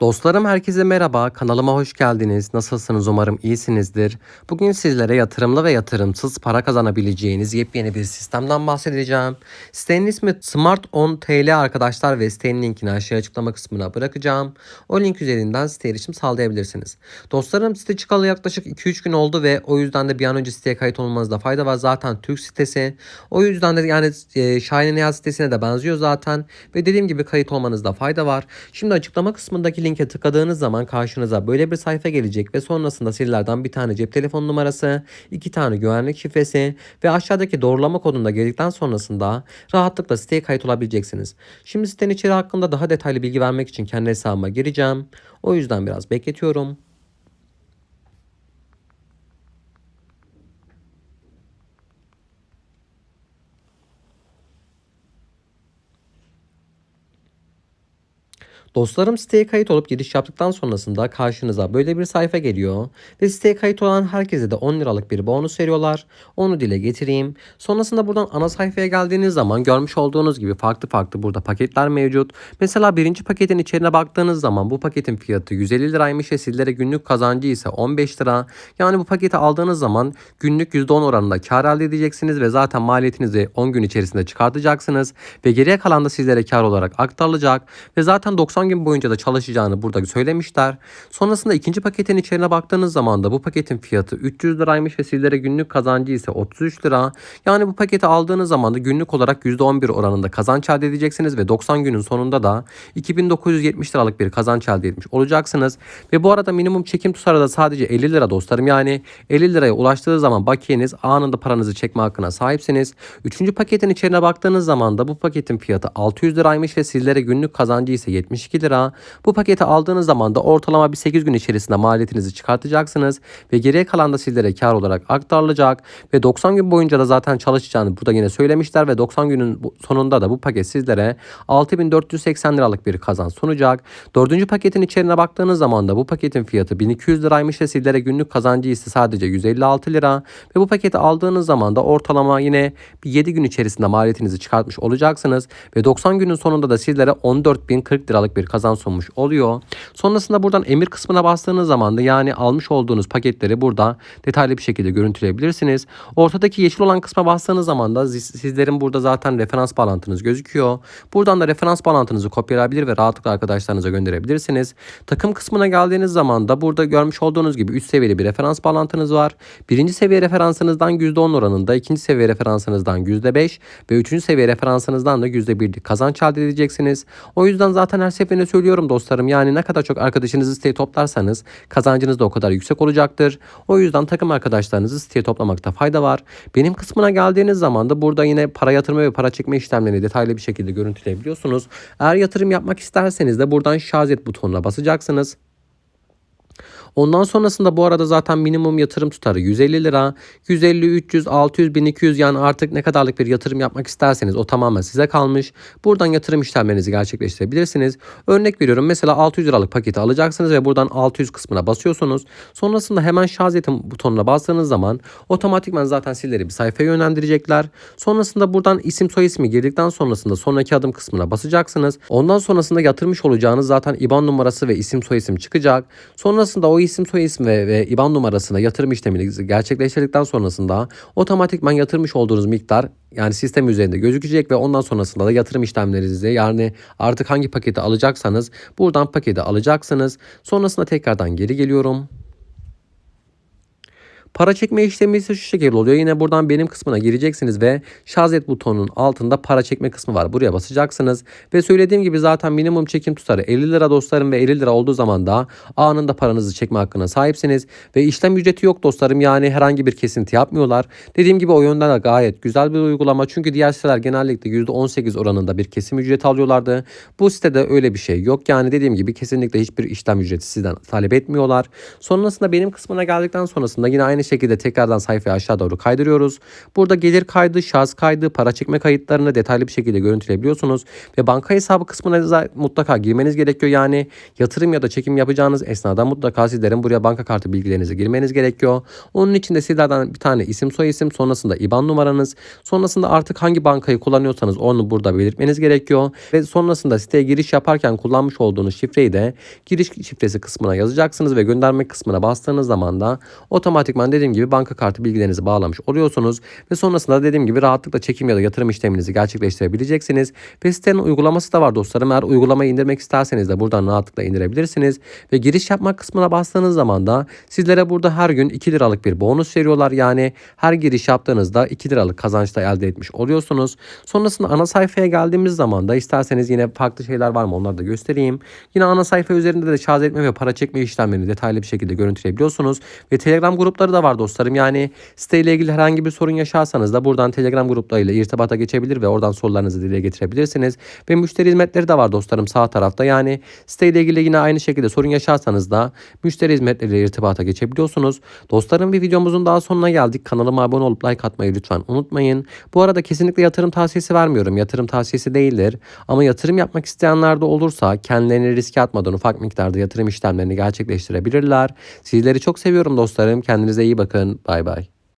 Dostlarım herkese merhaba. Kanalıma hoş geldiniz. Nasılsınız? Umarım iyisinizdir. Bugün sizlere yatırımlı ve yatırımsız para kazanabileceğiniz yepyeni bir sistemden bahsedeceğim. Sitenin ismi Smart On TL arkadaşlar ve sitenin linkini aşağıya açıklama kısmına bırakacağım. O link üzerinden siteye erişim sağlayabilirsiniz. Dostlarım site çıkalı yaklaşık 2-3 gün oldu ve o yüzden de bir an önce siteye kayıt olmanızda fayda var. Zaten Türk sitesi. O yüzden de yani e, Şahin Nihat sitesine de benziyor zaten. Ve dediğim gibi kayıt olmanızda fayda var. Şimdi açıklama kısmındaki linke tıkladığınız zaman karşınıza böyle bir sayfa gelecek ve sonrasında sizlerden bir tane cep telefon numarası, iki tane güvenlik şifresi ve aşağıdaki doğrulama kodunu da girdikten sonrasında rahatlıkla siteye kayıt olabileceksiniz. Şimdi sitenin içeri hakkında daha detaylı bilgi vermek için kendi hesabıma gireceğim. O yüzden biraz bekletiyorum. Dostlarım siteye kayıt olup giriş yaptıktan sonrasında karşınıza böyle bir sayfa geliyor ve siteye kayıt olan herkese de 10 liralık bir bonus veriyorlar. Onu dile getireyim. Sonrasında buradan ana sayfaya geldiğiniz zaman görmüş olduğunuz gibi farklı farklı burada paketler mevcut. Mesela birinci paketin içerine baktığınız zaman bu paketin fiyatı 150 liraymış ve sizlere günlük kazancı ise 15 lira. Yani bu paketi aldığınız zaman günlük %10 oranında kar elde edeceksiniz ve zaten maliyetinizi 10 gün içerisinde çıkartacaksınız ve geriye kalan da sizlere kar olarak aktarılacak ve zaten 90 gün boyunca da çalışacağını burada söylemişler. Sonrasında ikinci paketin içerine baktığınız zaman da bu paketin fiyatı 300 liraymış ve sizlere günlük kazancı ise 33 lira. Yani bu paketi aldığınız zaman da günlük olarak %11 oranında kazanç elde edeceksiniz ve 90 günün sonunda da 2970 liralık bir kazanç elde etmiş olacaksınız. Ve bu arada minimum çekim tutarı da sadece 50 lira dostlarım. Yani 50 liraya ulaştığı zaman bakiyeniz anında paranızı çekme hakkına sahipsiniz. Üçüncü paketin içerine baktığınız zaman da bu paketin fiyatı 600 liraymış ve sizlere günlük kazancı ise 72 lira. Bu paketi aldığınız zaman da ortalama bir 8 gün içerisinde maliyetinizi çıkartacaksınız ve geriye kalan da sizlere kar olarak aktarılacak ve 90 gün boyunca da zaten çalışacağını burada yine söylemişler ve 90 günün sonunda da bu paket sizlere 6480 liralık bir kazanç sunacak. Dördüncü paketin içerine baktığınız zaman da bu paketin fiyatı 1200 liraymış ve sizlere günlük kazancı ise sadece 156 lira ve bu paketi aldığınız zaman da ortalama yine bir 7 gün içerisinde maliyetinizi çıkartmış olacaksınız ve 90 günün sonunda da sizlere 14.040 liralık bir kazanç sunmuş oluyor. Sonrasında buradan emir kısmına bastığınız zaman da yani almış olduğunuz paketleri burada detaylı bir şekilde görüntüleyebilirsiniz. Ortadaki yeşil olan kısma bastığınız zaman da sizlerin burada zaten referans bağlantınız gözüküyor. Buradan da referans bağlantınızı kopyalayabilir ve rahatlıkla arkadaşlarınıza gönderebilirsiniz. Takım kısmına geldiğiniz zaman da burada görmüş olduğunuz gibi 3 seviyeli bir referans bağlantınız var. Birinci seviye referansınızdan %10 oranında, ikinci seviye referansınızdan %5 ve üçüncü seviye referansınızdan da %1'lik kazanç elde edeceksiniz. O yüzden zaten her seferinde söylüyorum dostlarım. Yani ne kadar çok arkadaşınızı siteye toplarsanız kazancınız da o kadar yüksek olacaktır. O yüzden takım arkadaşlarınızı siteye toplamakta fayda var. Benim kısmına geldiğiniz zaman da burada yine para yatırma ve para çekme işlemlerini detaylı bir şekilde görüntüleyebiliyorsunuz. Eğer yatırım yapmak isterseniz de buradan şazet butonuna basacaksınız. Ondan sonrasında bu arada zaten minimum yatırım tutarı 150 lira. 150, 300, 600, 1200 yani artık ne kadarlık bir yatırım yapmak isterseniz o tamamen size kalmış. Buradan yatırım işlemlerinizi gerçekleştirebilirsiniz. Örnek veriyorum mesela 600 liralık paketi alacaksınız ve buradan 600 kısmına basıyorsunuz. Sonrasında hemen şaziyetin butonuna bastığınız zaman otomatikman zaten sizleri bir sayfaya yönlendirecekler. Sonrasında buradan isim soy ismi girdikten sonrasında sonraki adım kısmına basacaksınız. Ondan sonrasında yatırmış olacağınız zaten IBAN numarası ve isim soy isim çıkacak. Sonrasında o isim soy isim ve, ve IBAN numarasına yatırım işlemini gerçekleştirdikten sonrasında otomatikman yatırmış olduğunuz miktar yani sistem üzerinde gözükecek ve ondan sonrasında da yatırım işlemlerinizi yani artık hangi paketi alacaksanız buradan paketi alacaksınız. Sonrasında tekrardan geri geliyorum. Para çekme işlemi ise şu şekilde oluyor. Yine buradan benim kısmına gireceksiniz ve şazet butonunun altında para çekme kısmı var. Buraya basacaksınız ve söylediğim gibi zaten minimum çekim tutarı 50 lira dostlarım ve 50 lira olduğu zaman da anında paranızı çekme hakkına sahipsiniz ve işlem ücreti yok dostlarım. Yani herhangi bir kesinti yapmıyorlar. Dediğim gibi o yönden de gayet güzel bir uygulama. Çünkü diğer siteler genellikle %18 oranında bir kesim ücreti alıyorlardı. Bu sitede öyle bir şey yok. Yani dediğim gibi kesinlikle hiçbir işlem ücreti sizden talep etmiyorlar. Sonrasında benim kısmına geldikten sonrasında yine aynı aynı şekilde tekrardan sayfayı aşağı doğru kaydırıyoruz. Burada gelir kaydı, şahıs kaydı, para çekme kayıtlarını detaylı bir şekilde görüntüleyebiliyorsunuz. Ve banka hesabı kısmına mutlaka girmeniz gerekiyor. Yani yatırım ya da çekim yapacağınız esnada mutlaka sizlerin buraya banka kartı bilgilerinizi girmeniz gerekiyor. Onun için de sizlerden bir tane isim soy isim sonrasında IBAN numaranız sonrasında artık hangi bankayı kullanıyorsanız onu burada belirtmeniz gerekiyor. Ve sonrasında siteye giriş yaparken kullanmış olduğunuz şifreyi de giriş şifresi kısmına yazacaksınız ve gönderme kısmına bastığınız zaman da otomatikman dediğim gibi banka kartı bilgilerinizi bağlamış oluyorsunuz. Ve sonrasında dediğim gibi rahatlıkla çekim ya da yatırım işleminizi gerçekleştirebileceksiniz. Ve sitenin uygulaması da var dostlarım. Eğer uygulamayı indirmek isterseniz de buradan rahatlıkla indirebilirsiniz. Ve giriş yapmak kısmına bastığınız zaman da sizlere burada her gün 2 liralık bir bonus veriyorlar. Yani her giriş yaptığınızda 2 liralık kazanç da elde etmiş oluyorsunuz. Sonrasında ana sayfaya geldiğimiz zaman da isterseniz yine farklı şeyler var mı onları da göstereyim. Yine ana sayfa üzerinde de şarj etme ve para çekme işlemlerini detaylı bir şekilde görüntüleyebiliyorsunuz. Ve Telegram grupları da var dostlarım. Yani siteyle ilgili herhangi bir sorun yaşarsanız da buradan Telegram gruplarıyla irtibata geçebilir ve oradan sorularınızı dile getirebilirsiniz. Ve müşteri hizmetleri de var dostlarım sağ tarafta. Yani siteyle ilgili yine aynı şekilde sorun yaşarsanız da müşteri hizmetleriyle irtibata geçebiliyorsunuz. Dostlarım bir videomuzun daha sonuna geldik. Kanalıma abone olup like atmayı lütfen unutmayın. Bu arada kesinlikle yatırım tavsiyesi vermiyorum. Yatırım tavsiyesi değildir. Ama yatırım yapmak isteyenler de olursa kendilerini riske atmadan ufak miktarda yatırım işlemlerini gerçekleştirebilirler. Sizleri çok seviyorum dostlarım. Kendinize iyi bakın. Bay bay.